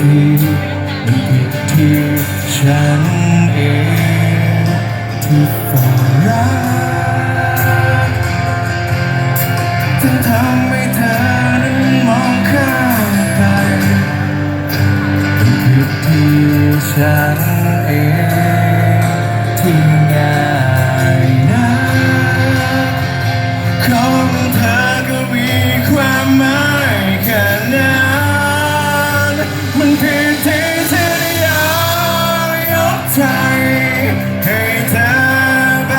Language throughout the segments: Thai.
ที่มันผิดที่ฉันเองที่ฝ่งรักที่ทำให้เธอนั้นมองข้ามไปมันผิดที่ฉันเองที่ง่ายนะของเธอก็มีความหมาย ที่ที่อยากยกใจให้เธอไป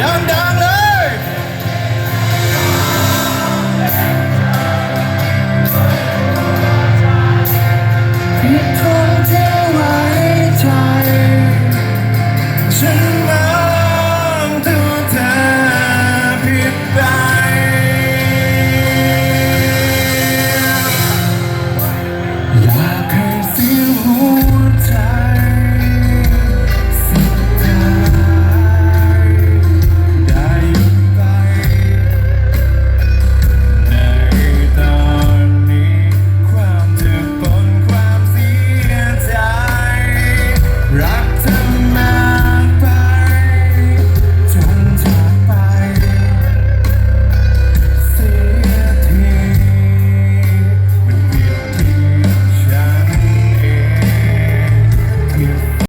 ดังๆเลยคิดตรงที่ไว้ใจ ฉันมา rock to